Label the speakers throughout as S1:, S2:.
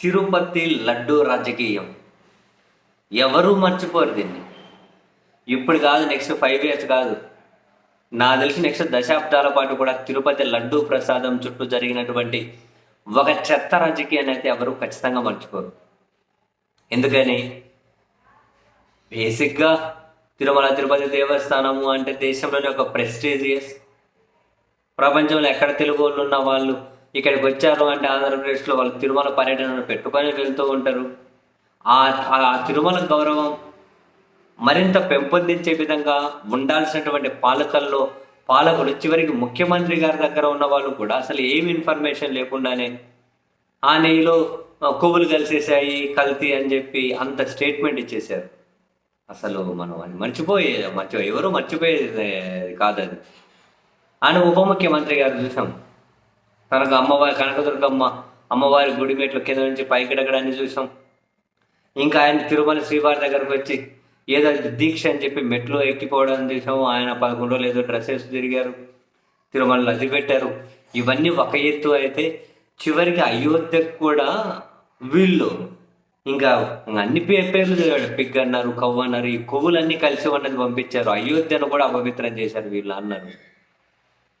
S1: తిరుపతి లడ్డు రాజకీయం. ఎవరూ మర్చిపోరు దీన్ని. ఇప్పుడు కాదు నెక్స్ట్ ఫైవ్ ఇయర్స్ కాదు. నా తెలిసి నెక్స్ట్ దశాబ్దాల పాటు కూడా తిరుపతి లడ్డు ప్రసాదం చుట్టూ జరిగినటువంటి ఒక చెత్త రాజకీయాన్ని అయితే ఎవరు ఖచ్చితంగా మర్చిపోరు. ఎందుకని? బేసిక్గా తిరుమల తిరుపతి దేవస్థానము అంటే దేశంలోనే ఒక ప్రెస్టీజియస్ ప్రపంచంలో ఎక్కడ తెలుగు వాళ్ళు ఉన్న వాళ్ళు ఇక్కడికి వచ్చారు అంటే ఆంధ్రప్రదేశ్లో వాళ్ళు తిరుమల పర్యటనను పెట్టుకొని వెళ్తూ ఉంటారు. ఆ తిరుమల గౌరవం మరింత పెంపొందించే విధంగా ఉండాల్సినటువంటి పాలకల్లో పాలకులు చివరికి ముఖ్యమంత్రి గారి దగ్గర ఉన్న వాళ్ళు కూడా అసలు ఏం ఇన్ఫర్మేషన్ లేకుండానే ఆ నెయ్యిలో కొవ్వులు కలిసేసాయి కల్తీ అని చెప్పి అంత స్టేట్మెంట్ ఇచ్చేశారు. అసలు మనం మర్చిపోయే మర్చిపో ఎవరు మర్చిపోయేది కాదు అది. ఆయన ఉప ముఖ్యమంత్రి గారు చూసాం. తనకు అమ్మవారి కనకదుర్గమ్మ అమ్మవారి గుడి మెట్లు కింద నుంచి పైకిడగడాన్ని చూసాం. ఇంకా ఆయన తిరుమల శ్రీవారి దగ్గరకు వచ్చి ఏదో దీక్ష అని చెప్పి మెట్లు ఎక్కిపోవడం చూసాము. ఆయన పదకొండు రోజులు ఏదో డ్రెస్సెస్ తిరిగారు. తిరుమలలో అది పెట్టారు. ఇవన్నీ ఒక ఎత్తు అయితే చివరికి అయోధ్యకు కూడా వీళ్ళు. ఇంకా అన్ని పే పేర్లు చదివాడు పిగ్ అన్నారు కవ్వు అన్నారు ఈ కొవ్వులన్నీ కలిసి ఉన్నది పంపించారు. అయోధ్యను కూడా అపవిత్రం చేశారు వీళ్ళు అన్నారు.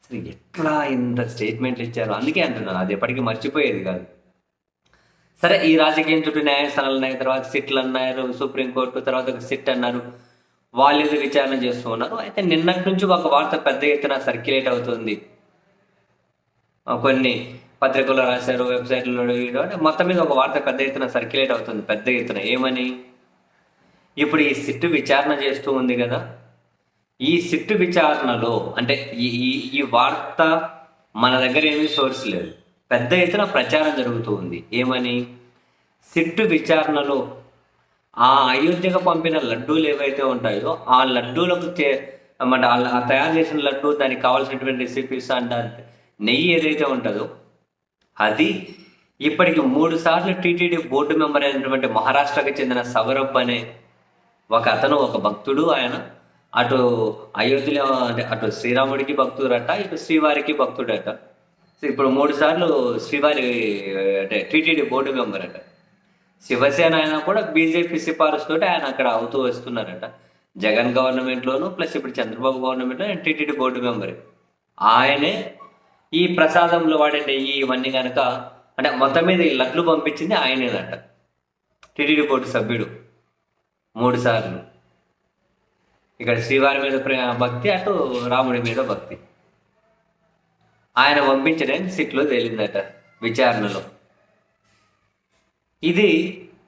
S1: అసలు ఎట్లా ఇంత స్టేట్మెంట్లు ఇచ్చారు? అందుకే అంటున్నాను అది ఎప్పటికీ మర్చిపోయేది కాదు. సరే ఈ రాజకీయం చుట్టూ న్యాయస్థానాలు ఉన్నాయి తర్వాత సిట్లు అన్నారు సుప్రీంకోర్టు తర్వాత ఒక సిట్ అన్నారు. వాళ్ళు ఇది విచారణ చేస్తూ ఉన్నారు. అయితే నిన్నటి నుంచి ఒక వార్త పెద్ద ఎత్తున సర్క్యులేట్ అవుతుంది. కొన్ని పత్రికల్లో రాశారు వెబ్సైట్లో మొత్తం మీద ఒక వార్త పెద్ద ఎత్తున సర్క్యులేట్ అవుతుంది పెద్ద ఎత్తున. ఏమని? ఇప్పుడు ఈ సిట్టు విచారణ చేస్తూ ఉంది కదా. ఈ సిట్టు విచారణలో అంటే ఈ ఈ ఈ వార్త మన దగ్గర ఏమీ సోర్స్ లేదు. పెద్ద ఎత్తున ప్రచారం జరుగుతూ ఉంది. ఏమని? సిట్టు విచారణలో ఆ అయోధ్యకు పంపిన లడ్డూలు ఏవైతే ఉంటాయో ఆ లడ్డూలకు చే- ఆ- తయారు చేసిన లడ్డూ దానికి కావాల్సినటువంటి రెసిపీస్ అండ్ నెయ్యి ఏదైతే ఉంటుందో అది ఇప్పటికి మూడు సార్లు టీటీడీ బోర్డు మెంబర్ అయినటువంటి మహారాష్ట్రకు చెందిన సౌరభ్ అనే ఒక అతను ఒక భక్తుడు ఆయన అటు అయోధ్యలో అంటే అటు శ్రీరాముడికి భక్తుడట ఇటు శ్రీవారికి భక్తుడట. ఇప్పుడు మూడు సార్లు శ్రీవారి అంటే టీటీడీ బోర్డు మెంబర్ అట శివసేన ఆయన కూడా బీజేపీ సిఫార్సుతో ఆయన అక్కడ అవుతూ వస్తున్నారట. జగన్ గవర్నమెంట్లోను ప్లస్ ఇప్పుడు చంద్రబాబు గవర్నమెంట్లో ఆయన టీటీడీ బోర్డు మెంబర్. ఆయనే ఈ ప్రసాదంలో వాడే నెయ్యి ఇవన్నీ కనుక అంటే మొత్తం మీద ఈ లడ్లు పంపించింది ఆయనేనట. టీటీడీ బోర్డు సభ్యుడు. మూడు సార్లు. ఇక్కడ శ్రీవారి మీద భక్తి అటు రాముడి మీద భక్తి. ఆయన పంపించడానికి సిట్లో తేలిందట విచారణలో. ఇది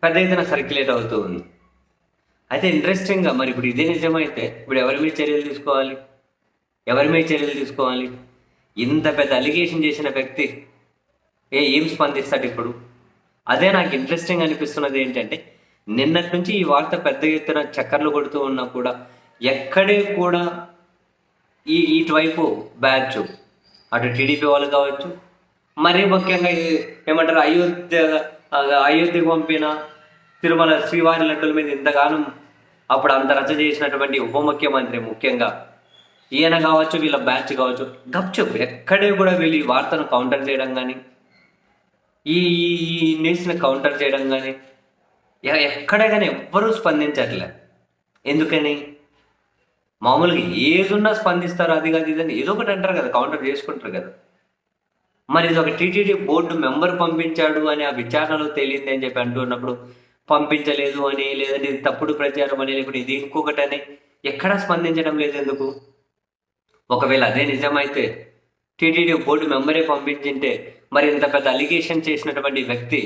S1: పెద్ద ఎత్తున సర్క్యులేట్ అవుతూ ఉంది. అయితే ఇంట్రెస్టింగ్గా మరి ఇప్పుడు ఇదే నిజమైతే ఇప్పుడు ఎవరి మీద చర్యలు తీసుకోవాలి? ఎవరి మీద చర్యలు తీసుకోవాలి? ఇంత పెద్ద అలిగేషన్ చేసిన వ్యక్తి ఏ ఏం స్పందిస్తాడు ఇప్పుడు? అదే నాకు ఇంట్రెస్టింగ్ అనిపిస్తున్నది ఏంటంటే నిన్నటి నుంచి ఈ వార్త పెద్ద ఎత్తున చక్కర్లు కొడుతూ ఉన్నా కూడా ఎక్కడే కూడా ఈ ఇటువైపు బ్యాచ్ అటు టీడీపీ వాళ్ళు కావచ్చు మరీ ముఖ్యంగా ఏమంటారు అయోధ్య అయోధ్యకు పంపిన తిరుమల శ్రీవారి లడ్డుల మీద ఇంతగానం అప్పుడు అంత రచ్చ చేసినటువంటి ఉప ముఖ్యమంత్రి ముఖ్యంగా ఈయన కావచ్చు వీళ్ళ బ్యాచ్ కావచ్చు గప్చుప్ ఎక్కడే కూడా వీళ్ళు ఈ వార్తను కౌంటర్ చేయడం కానీ ఈ ఈ- ఈ న్యూస్ని కౌంటర్ చేయడం కానీ ఎ- ఎక్కడే కానీ ఎవ్వరూ స్పందించట్లే. ఎందుకని? మామూలుగా ఏదున్నా స్పందిస్తారు అది కాదు ఇదని ఏదో ఒకటి అంటారు కదా కౌంటర్ చేసుకుంటారు కదా. మరి ఇది ఒక టీటీడీ బోర్డు మెంబర్ పంపించాడు అని ఆ విచారణలో తేలింది అని చెప్పి అంటున్నప్పుడు పంపించలేదు అని లేదంటే ఇది తప్పుడు ప్రచారం అని లేకుంటే ఇది ఇంకొకటి అని ఎక్కడా స్పందించడం లేదు ఎందుకు? ఒకవేళ అదే నిజమైతే టీటీడీ బోర్డు మెంబరే పంపించింటే మరి ఇంత పెద్ద అలిగేషన్ చేసినటువంటి వ్యక్తి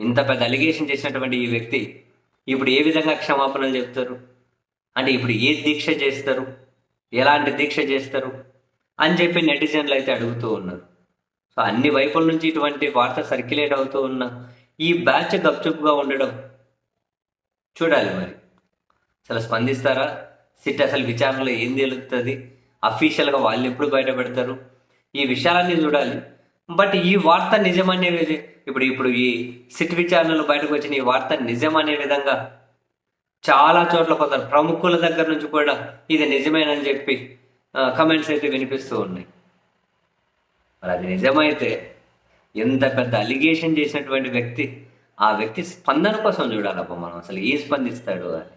S1: ఇంత పెద్ద అలిగేషన్ చేసినటువంటి ఈ వ్యక్తి ఇప్పుడు ఏ విధంగా క్షమాపణలు చెప్తారు? అంటే ఇప్పుడు ఏ దీక్ష చేస్తారు? ఎలాంటి దీక్ష చేస్తారు? అని చెప్పి నెటిజన్లు అయితే అడుగుతూ ఉన్నారు. సో అన్ని వైపుల నుంచి ఇటువంటి వార్త సర్క్యులేట్ అవుతూ ఉన్న ఈ బ్యాచ్ గప్చుప్గా ఉండడం చూడాలి మరి. అసలు స్పందిస్తారా? సిట్ అసలు విచారణలో ఏం తెలుస్తుంది? అఫీషియల్గా వాళ్ళు ఎప్పుడు బయట పెడతారు? ఈ విషయాలన్నీ చూడాలి. బట్ ఈ వార్త నిజమనే ఇప్పుడు ఇప్పుడు ఈ సిట్ విచారణలో బయటకు వచ్చిన ఈ వార్త నిజమనే విధంగా చాలా చోట్ల కొందరు ప్రముఖుల దగ్గర నుంచి కూడా ఇది నిజమేనని చెప్పి కమెంట్స్ అయితే వినిపిస్తూ ఉన్నాయి. మరి అది నిజమైతే ఎంత పెద్ద అలిగేషన్ చేసినటువంటి వ్యక్తి ఆ వ్యక్తి స్పందన కోసం చూడాలప్ప మనం. అసలు ఏం స్పందిస్తాడు అని.